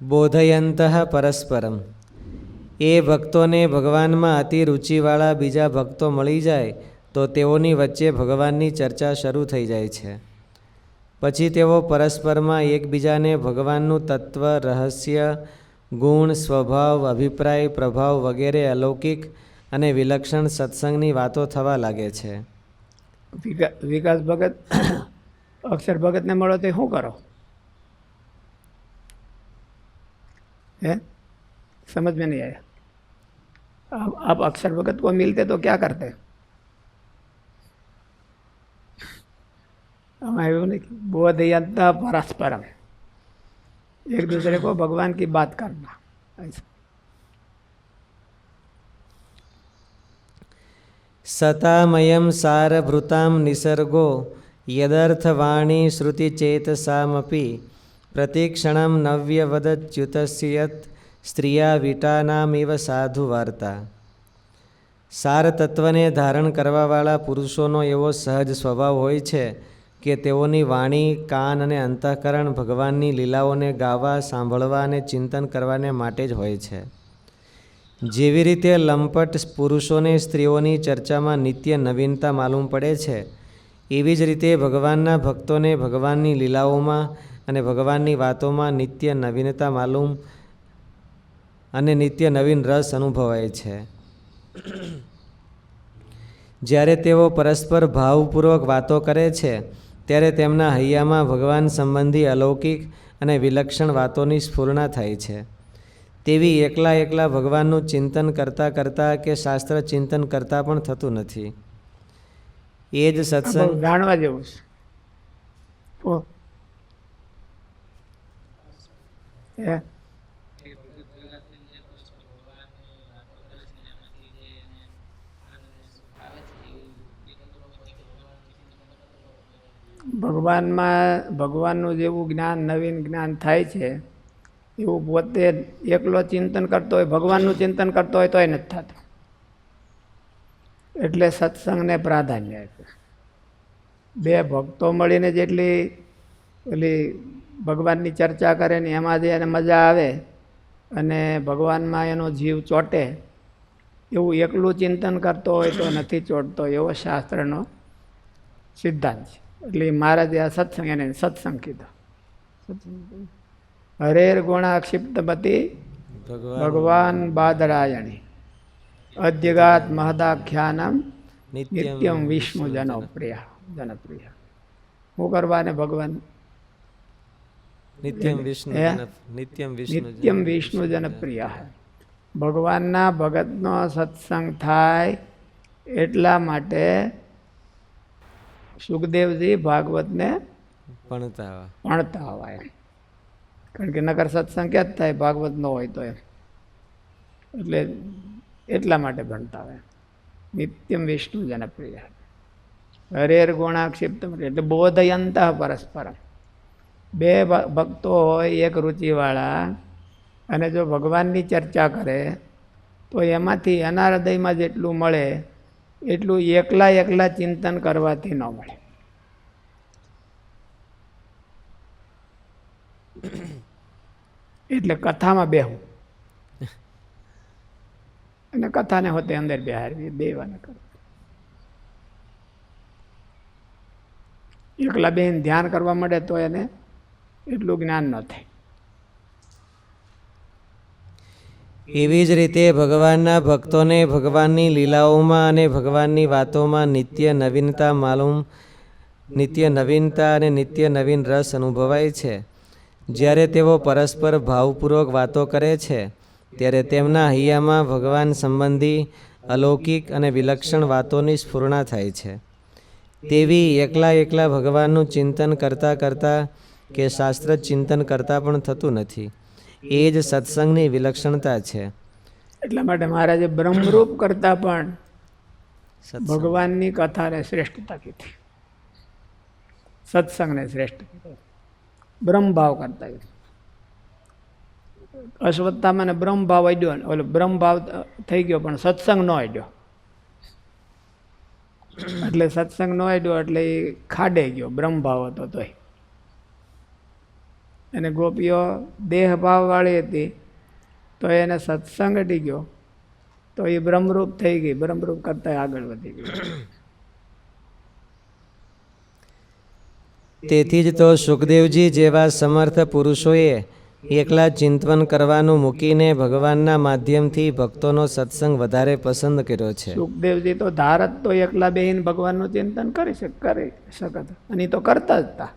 બોધયંત પરસ્પરમ એ ભક્તોને ભગવાનમાં અતિ રુચિવાળા બીજા ભક્તો મળી જાય તો તેઓની વચ્ચે ભગવાનની ચર્ચા શરૂ થઈ જાય છે પછી તેઓ પરસ્પરમાં એકબીજાને ભગવાનનું તત્વ રહસ્ય ગુણ સ્વભાવ અભિપ્રાય પ્રભાવ વગેરે અલૌકિક અને વિલક્ષણ સત્સંગની વાતો થવા લાગે છે વિકા વિકાસ ભગત અક્ષર ભગતને મળો તે શું કરો है? समझ में नहीं आया। अब आप अक्षर भगत को मिलते तो क्या करते? बोधयता परस्परम। एक दूसरे को भगवान की बात करना। ऐसा। सतामयम सारभृताम निसर्गो, यदर्थवाणी श्रुतिचेतसामपि। પ્રતિક્ષણમ નવ્યવદચ્યુતસ્ય યત સ્ત્રિયા વિટાનામિવ સાધુ વાર્તા સાર તત્વને ધારણ કરવાવાળા પુરુષોનો એવો સહજ સ્વભાવ હોય છે કે તેઓની વાણી કાન અને અંતઃકરણ ભગવાનની લીલાઓને ગાવા સાંભળવા અને ચિંતન કરવાને માટે જ હોય છે જેવી રીતે લંપટ પુરુષોને સ્ત્રીઓની ચર્ચામાં નિત્ય નવીનતા માલુમ પડે છે એવી જ રીતે ભગવાનના ભક્તોને ભગવાનની લીલાઓમાં અને ભગવાનની વાતોમાં નિત્ય નવીનતા માલુમ અને નિત્ય નવીન રસ અનુભવાય છે. જ્યારે તેઓ પરસ્પર ભાવપૂર્વક વાતો કરે છે ત્યારે તેમના હૈયામાં ભગવાન સંબંધી અલૌકિક અને વિલક્ષણ વાતોની સ્ફૂર્ણા થાય છે. તેવી એકલા એકલા ભગવાનનું ચિંતન કરતાં કરતાં કે શાસ્ત્ર ચિંતન કરતાં પણ થતું નથી. એ જ સત્સંગ જાણવા જેવું છે. હે? ભગવાનમાં, ભગવાનનું જેવું જ્ઞાન, નવીન જ્ઞાન થાય છે, એવું પોતે એકલો ચિંતન કરતો હોય, ભગવાનનું ચિંતન કરતો હોય તોય નથી થતું એટલે સત્સંગને પ્રાધાન્ય આપ્યું બે ભક્તો મળીને જેટલી પેલી ભગવાનની ચર્ચા કરે ને એમાં જે એને મજા આવે અને ભગવાનમાં એનો જીવ ચોંટે એવું એકલું ચિંતન કરતો હોય તો નથી ચોંટતો એવો શાસ્ત્રનો સિદ્ધાંત છે. એટલે મહારાજે આ સત્સંગ એને સત્સંગ કીધો. હરેર ગુણાક્ષિપ્તપતિ ભગવાન બાદરાયણી. અદ્યગાત મહદાખ્યાનમ નિત્યમ વિષ્ણુ જનપ્રિય જનપ્રિય. શું કરવાને ભગવાન? નિત્યમ વિષ્ણુ નિત્યમ વિષ્ણુ નિત્યમ વિષ્ણુ જનપ્રિય ભગવાનના ભગતનો સત્સંગ થાય એટલા માટે સુખદેવજી ભાગવતને ભણતા હોય. કારણ કે નગર સત્સંગ ક્યાં જ થાય ભાગવત નો હોય તો એમ. એટલે એટલા માટે ભણતા હોય નિત્યમ વિષ્ણુ જનપ્રિય હરેર ગુણાક્ષિપ્ત એટલે બોધયંત પરસ્પર બે ભક્તો હોય, એક રુચિવાળા, અને જો ભગવાનની ચર્ચા કરે, તો એમાંથી એના હૃદયમાં જેટલું મળે, એટલું એકલા એકલા ચિંતન કરવાથી ન મળે. એટલે કથામાં બેહું. અને કથાને હોતે અંદર બેહારવી બેવાના કર એકલા બેન ધ્યાન કરવા મળે તો એને એટલું જ્ઞાન ન થાય. એવી જ રીતે ભગવાનના ભક્તોને ભગવાનની લીલાઓમાં અને ભગવાનની વાતોમાં નિત્ય નવીનતા માલુમ, નિત્ય નવીનતા અને નિત્ય નવીન રસ અનુભવાય છે. જ્યારે તેઓ પરસ્પર ભાવપૂર્વક વાતો કરે છે, ત્યારે તેમના હૈયામાં ભગવાન સંબંધી અલૌકિક અને વિલક્ષણ વાતોની સ્ફૂર્ણા થાય છે. તેવી એકલા એકલા ભગવાનનું ચિંતન કરતાં કરતાં કે શાસ્ત્ર ચિંતન કરતાં પણ થતું નથી. એ જ સત્સંગની વિલક્ષણતા છે. એટલા માટે મહારાજે બ્રહ્મરૂપ કરતાં પણ ભગવાનની કથાને શ્રેષ્ઠતા કીધી. સત્સંગને શ્રેષ્ઠ કીધો. બ્રહ્મભાવ કરતા કીધું. અશ્વત્થામાને બ્રહ્મભાવ અડ્યો ને ઓલો બ્રહ્મભાવ થઈ ગયો પણ સત્સંગ ન અડ્યો એટલે સત્સંગ ન અડ્યો એટલે એ ખાડે ગયો બ્રહ્મભાવ હતો તોય. અને ગોપીઓ દેહભાવવાળી હતી તો એને સત્સંગ અટી ગયો. તો એ બ્રહ્મરૂપ થઈ ગઈ. બ્રહ્મરૂપ કરતાં આગળ વધી ગયું. તેથી જ તો સુખદેવજી જેવા સમર્થ પુરુષોએ એકલા ચિંતન કરવાનું મૂકીને ભગવાનના માધ્યમથી ભક્તોનો સત્સંગ વધારે પસંદ કર્યો છે. સુખદેવજી તો ધારત તો એકલા બેહીન ભગવાનનું ચિંતન કરી શક કરી શકત. અને તો કરતા જ હતા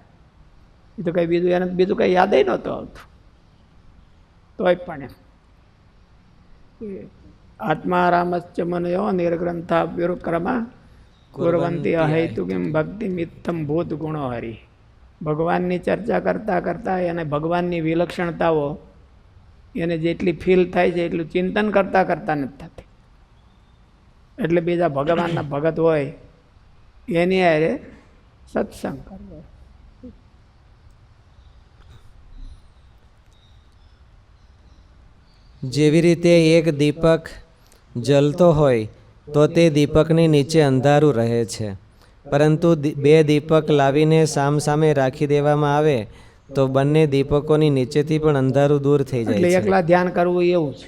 એ તો કંઈ બીજું એને બીજું કંઈ યાદ નહોતું આવતું. તોય પણ એમ. આત્મારામશ્ચ મનયો નિર્ગ્રંથા વિરુક્રમા કુરવંતી અહૈતુ કેમ ભક્તિ મિત્તમ ભૂત ગુણો હરી. ભગવાનની ચર્ચા કરતાં કરતાં એને ભગવાનની વિલક્ષણતાઓ એને જેટલી ફીલ થાય છે એટલું ચિંતન કરતાં કરતાં નથી થતી. એટલે બીજા ભગવાનના ભગત હોય એની હારે સત્સંગ કરવો. જેવી રીતે એક દીપક જલતો હોય તો તે દીપકની નીચે અંધારું રહે છે. પરંતુ બે દીપક લાવીને સામસામે રાખી દેવામાં આવે તો બંને દીપકોની નીચેથી પણ અંધારું દૂર થઈ જાય એટલે એકલા ધ્યાન કરવું એવું છે.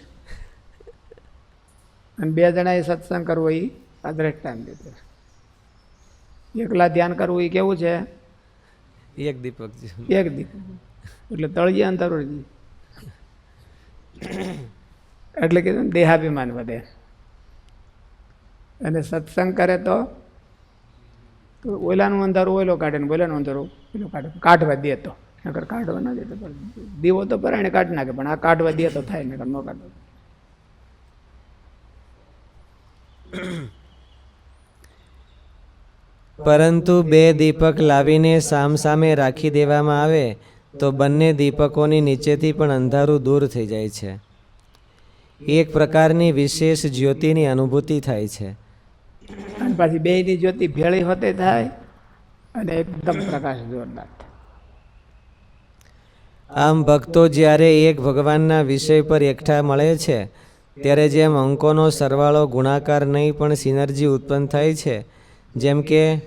અને બે જણાએ સત્સંગ કરવો એ આ ટાઈમ દીધું એકલા ધ્યાન કરવું એ કેવું છે? એક દીપક એક દીપક. એટલે તળિયે અંધારું. એટલે કીધું દેહાભિમાન વધે. અને સત્સંગ કરે તો ઓલાનું અંધારું ઓયલો કાઢે ને ઓલાનું અંધારું ઓયલો કાઢે. કાઢવા દે તો. નકર કાઢવા ના દે તો પણ દીવો તો પરાણે કાઢી નાખે, પણ આ કાઢવા દે તો થાય નકર ન કાઢો. પરંતુ બે દીપક લાવીને સામસામે રાખી દેવામાં આવે તો બંને દીપકોની નીચેથી પણ અંધારું દૂર થઈ જાય છે. એક પ્રકારની વિશેષ જ્યોતિની અનુભૂતિ થાય છે. અને પાછી બેની જ્યોતિ ભેળી હોતે થાય અને એકદમ પ્રકાશ જોરદાર આમ ભક્તો જ્યારે એક ભગવાનના વિષય પર એકઠા મળે છે ત્યારે જેમ અંકોનો સરવાળો ગુણાકાર નહીં પણ સિનર્જી ઉત્પન્ન થાય છે જેમ કે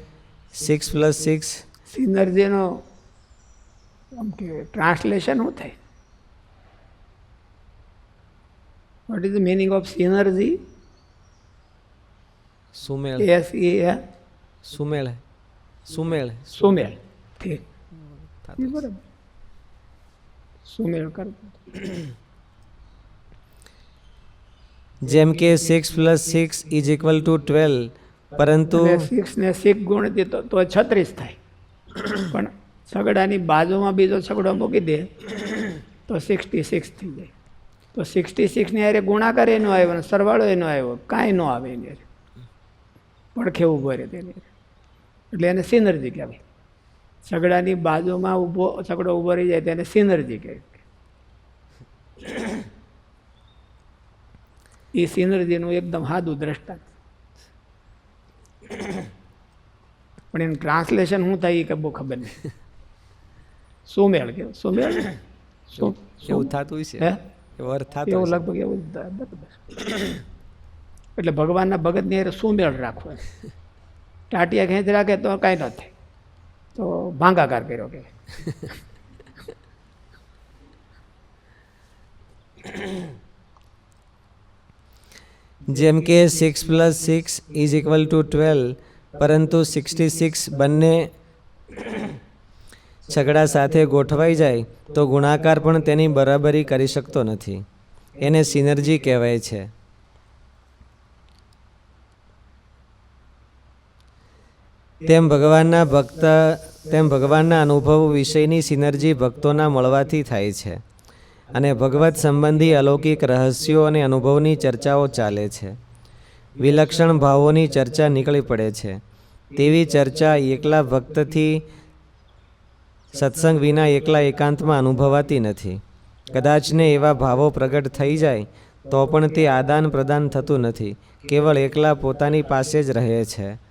સિક્સ પ્લસ સિક્સ સિનર્જીનો આમ કે ટ્રાન્સલેશન શું થાય? What is the meaning of synergy સુમેળ. એસ એ સુમેળ. સુમેળ. સુમેળ. ઠીક. બરાબર. સુમેળ કર. જેમ કે six plus six is equal to twelve પરંતુ સિક્સ ને સિક્સ ગુણ દીધો તો છત્રીસ થાય. પણ છગડાની બાજુમાં બીજો છગડો મૂકી દે, તો સિક્સટી સિક્સ થઈ જાય. તો સિક્સટી સિક્સની હારે ગુણાકાર એનો આવ્યો ને સરવાળો એનો આવ્યો, કાંઈ ન આવે એની હારે. પડખે ઊભો રહે તેની એટલે એને સિનર્જી કહેવાય. છગડાની બાજુમાં ઊભો, છગડો ઊભો રહી જાય તેને સિનર્જી કહેવાય. એ સિનર્જીનું એકદમ સાદું દ્રષ્ટાંત. પણ એનું ટ્રાન્સલેશન શું થાય એ કે બહુ ખબર નહીં. સુમેળ કે સુમેળ? એવું થતું છે હે? અર્થ થતો એવું લગભગ એવું એટલે ભગવાનના ભગતની હારે સુમેળ રાખવો. ટાટિયા ખેંચ રાખે તો કાંઈ ન થાય. તો ભાંગાકાર કર્યો કે. જેમ કે six plus six is equal to twelve પરંતુ સિક્સટી સિક્સ બંને છગડા સાથે ગોઠવાઈ જાય તો ગુણાકાર પણ તેની બરાબરી કરી શકતો નથી. એને સિનર્જી કહેવાય છે. તેમ ભગવાનના ભક્ત, તેમ ભગવાનના અનુભવ વિષયની સિનર્જી ભક્તોના મળવાથી થાય છે અને ભગવત સંબંધી અલૌકિક રહસ્યો અને અનુભવની ચર્ચાઓ ચાલે છે. વિલક્ષણ ભાવોની ચર્ચા નીકળી પડે છે. તેવી ચર્ચા એકલા ભક્તથી સત્સંગ વિના એકલા એકાંતમાં અનુભવાતી નથી. કદાચને એવા ભાવો પ્રગટ થઈ જાય, તો પણ તે આદાન પ્રદાન થતું નથી. કેવળ એકલા પોતાની પાસે જ રહે છે.